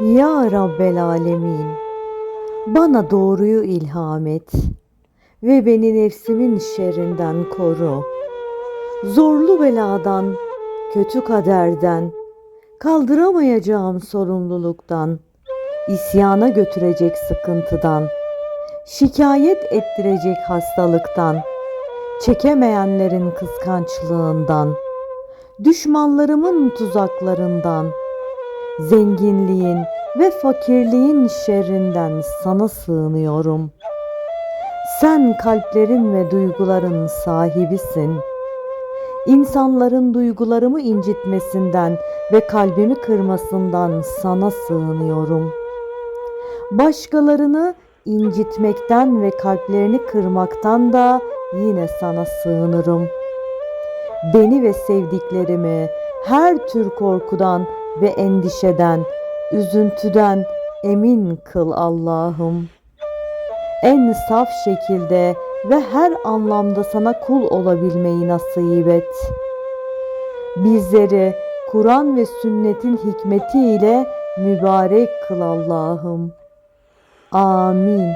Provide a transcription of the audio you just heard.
Ya Rabbel Alemin, bana doğruyu ilham et ve beni nefsimin şerrinden koru. Zorlu beladan, kötü kaderden, kaldıramayacağım sorumluluktan, isyana götürecek sıkıntıdan, şikayet ettirecek hastalıktan, çekemeyenlerin kıskançlığından, düşmanlarımın tuzaklarından, zenginliğin ve fakirliğin şerrinden sana sığınıyorum. Sen kalplerin ve duyguların sahibisin. İnsanların duygularımı incitmesinden ve kalbimi kırmasından sana sığınıyorum. Başkalarını incitmekten ve kalplerini kırmaktan da yine sana sığınırım. Beni ve sevdiklerimi her tür korkudan ve endişeden, üzüntüden emin kıl Allah'ım. En saf şekilde ve her anlamda sana kul olabilmeyi nasip et. Bizleri Kur'an ve sünnetin hikmetiyle mübarek kıl Allah'ım. Amin.